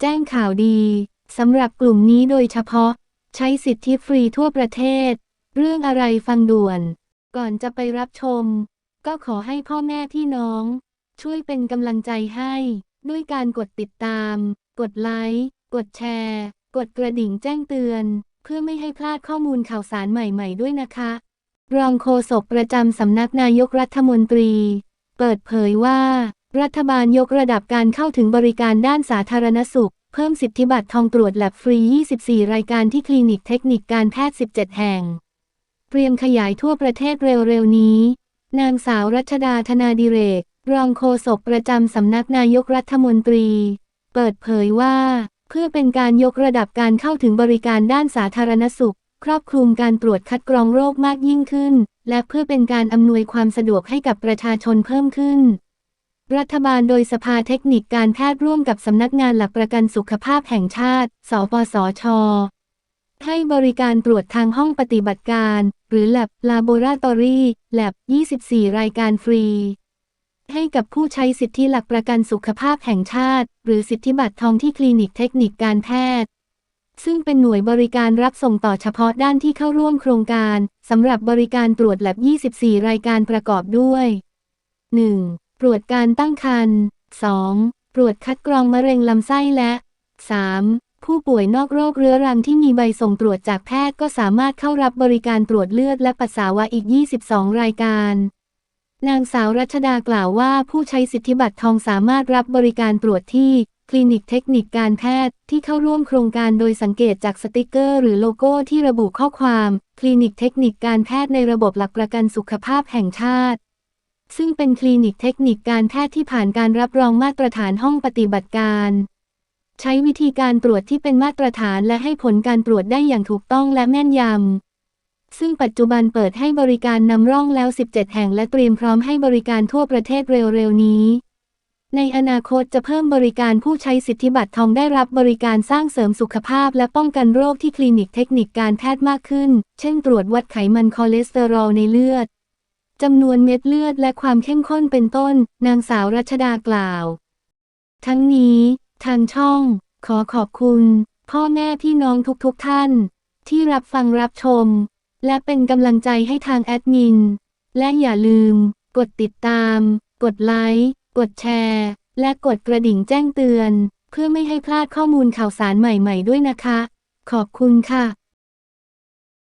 แจ้งข่าวดีสำหรับกลุ่มนี้โดยเฉพาะ ใช้สิทธิฟรีทั่วประเทศ เรื่องอะไรฟังด่วน ก่อนจะไปรับชม ก็ขอให้พ่อแม่พี่น้อง ช่วยเป็นกำลังใจให้ ด้วยการกดติดตาม กดไลค์ กดแชร์ กดกระดิ่งแจ้งเตือน เพื่อไม่ให้พลาดข้อมูลข่าวสารใหม่ๆด้วยนะคะ รองโฆษกประจำสำนักนายกรัฐมนตรี เปิดเผยว่า รัฐบาลยกระดับการเข้าถึงบริการด้านสาธารณสุข เพิ่มสิทธิบัตรทองตรวจแลบฟรี 24 รายการที่คลินิกเทคนิคการแพทย์ 17 แห่ง เตรียมขยายทั่วประเทศเร็วๆนี้ นางสาวรัชดาธนาดิเรก รองโฆษกประจำสำนักนายกรัฐมนตรี เปิดเผยว่า เพื่อเป็นการยกระดับการเข้าถึงบริการด้านสาธารณสุข ครอบคลุมการตรวจคัดกรองโรคมากยิ่งขึ้น และเพื่อเป็นการอำนวยความสะดวกให้กับประชาชนเพิ่มขึ้น รัฐบาลโดยสภาเทคนิคการแพทย์ร่วมกับสำนักงานหลักประกันสุขภาพแห่งชาติ สปสช ให้บริการตรวจทางห้องปฏิบัติการ หรือ Lab Laboratory Lab 24 รายการฟรี ให้กับผู้ใช้สิทธิหลักประกันสุขภาพแห่งชาติ หรือสิทธิบัตรทองที่คลินิกเทคนิคการแพทย์ ซึ่งเป็นหน่วยบริการรับส่งต่อเฉพาะด้านที่เข้าร่วมโครงการสำหรับบริการตรวจแลบ24 รายการประกอบด้วย 1. ตรวจการตั้งครรภ์ 2. ตรวจคัดกรองมะเร็งลำไส้และ 3. ผู้ป่วยนอกโรคเรื้อรังที่มีใบส่งตรวจจากแพทย์ก็สามารถเข้ารับบริการตรวจเลือดและปัสสาวะอีก 22 รายการ นางสาวรัชดากล่าวว่าผู้ใช้สิทธิบัตรทองสามารถรับบริการตรวจที่คลินิกเทคนิคการแพทย์ที่เข้าร่วมโครงการโดยสังเกตจากสติกเกอร์หรือโลโก้ที่ระบุข้อความ คลินิกเทคนิคการแพทย์ในระบบหลักประกันสุขภาพแห่งชาติ ซึ่งเป็นคลินิกเทคนิคการแพทย์ที่ผ่านการรับรองมาตรฐานห้องปฏิบัติการ ใช้วิธีการตรวจที่เป็นมาตรฐานและให้ผลการตรวจได้อย่างถูกต้องและแม่นยำ ซึ่งปัจจุบันเปิดให้บริการนำร่องแล้ว 17 แห่งและเตรียมพร้อมให้บริการทั่วประเทศเร็วๆนี้ ในอนาคตจะเพิ่มบริการผู้ใช้สิทธิบัตรทองได้รับบริการสร้างเสริมสุขภาพและป้องกันโรคที่คลินิกเทคนิคการแพทย์มากขึ้น เช่น ตรวจวัดไขมันคอเลสเตอรอลในเลือด จำนวนเม็ดเลือดและความเข้มข้นเป็นต้น นางสาวรัชดากล่าว ทั้งนี้ ทางช่อง ขอขอบคุณ พ่อแม่พี่น้องทุกๆทท่าน ที่รับฟังรับชม และเป็นกำลังใจให้ทางแอดมิน และอย่าลืม กดติดตาม กดไลค์ กดแชร์ และกดกระดิ่งแจ้งเตือน เพื่อไม่ให้พลาดข้อมูลข่าวสารใหม่ๆด้วยนะคะ ขอบคุณค่ะ